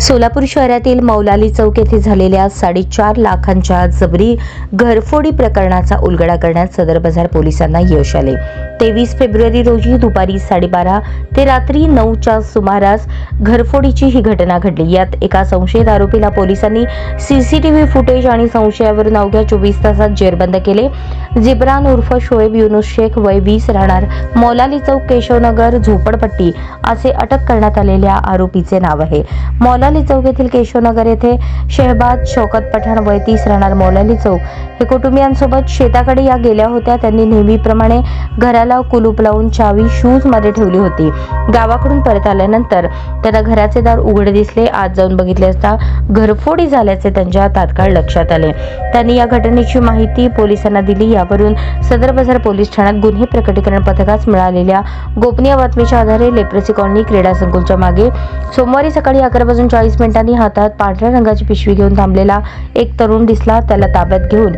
Solapur शहरातील मौलाली चौक येथे झालेल्या साडेचार लाखांच्या जबरी घरफोडी प्रकरणाचा उलगडा करण्यात सदर बाजार पोलिसांना यश आले. तेवीस फेब्रुवारी रोजी दुपारी साडेबारा ते रात्री नऊच्या सुमारास घरफोडीची ही घटना घडली. यात एका संशयित आरोपीला पोलिसांनी सीसीटीव्ही फुटेज आणि संशयावरून अवघ्या चोवीस तासात जेरबंद केले. जिब्रान उर्फ शोएब युनुस शेख वय वीस राहणार. मौलाली चौक केशवनगर झोपडपट्टी असे अटक करण्यात आलेल्या आरोपीचे नाव आहे. मौलाली चौक येथील केशवनगर येथे शेहबाद शौकत पठाण वय तीस राहणार मौलाली चौक. हे कुटुंबियांसोबत शेताकडे या गेल्या होत्या. त्यांनी नेहमीप्रमाणे घराला कुलूप लावून चावी शूजमध्ये ठेवली होती. गावाकडून परत आल्यानंतर त्यांना घराचे दार उघडे दिसले. आत जाऊन बघितले असता घरफोडी झाल्याचे त्यांच्या तात्काळ लक्षात आले. त्यांनी या घटनेची माहिती पोलिसांना दिली. या यावरून सदर बाजार पोलीस ठाण्यात गुन्हे प्रकटीकरण पथकास मिळालेल्या गोपनीय बातमीच्या आधारे लेप्रसी कॉलनी क्रीडा संकुलच्या मागे सोमवारी सकाळी अकरा वाजून चाळीस मिनिटांनी हातात पांढऱ्या रंगाची पिशवी घेऊन थांबलेला एक तरुण दिसला त्याला ताब्यात घेऊन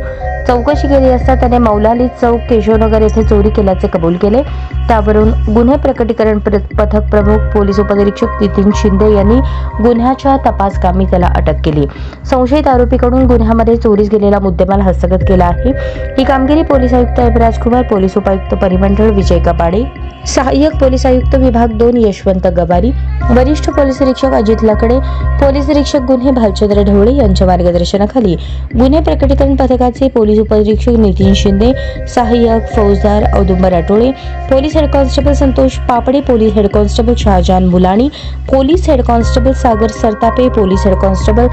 चौकशी केली असता त्याने मौलाली चौक केशवनगर येथे चोरी केल्याचे कबूल केले. त्यावरून गुन्हे प्रकटीकरण पथक प्रमुख पोलीस उपनिरीक्षक नितीन शिंदे यांनी गुन्ह्याच्या तपासकामी त्याला अटक केली. संशयित आरोपीकडून गुन्ह्यामध्ये चोरीस गेलेला मुद्देमाल हस्तगत केला आहे. ही कामगिरी पोलीस आयुक्त एम राजकुमार पोलीस उपायुक्त परिमंडळ विजय कपाडे सहाय्यक पोलीस आयुक्त विभाग दोन यशवंत गवारी वरिष्ठ पोलीस निरीक्षक अजित लकडे पोलीस निरीक्षक गुन्हे भालचंद्र ढवळे यांच्या मार्गदर्शनाखाली. गुन्हे प्रकटीकरण पथकाचे पोलीस उपनिरीक्षक नितीन शिंदे सहाय्यक फौजदार Audumbar Atole police head constable Santosh Papade police head constable Shahajan Mulani police head constable Sagar Sartape police head constable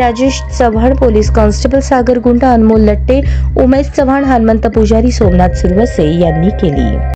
Rajesh Chavan police constable Sagar Gund Anmol Latte Umesh Chavan Hanumant Pujari Somnath Surawase यांनी केली.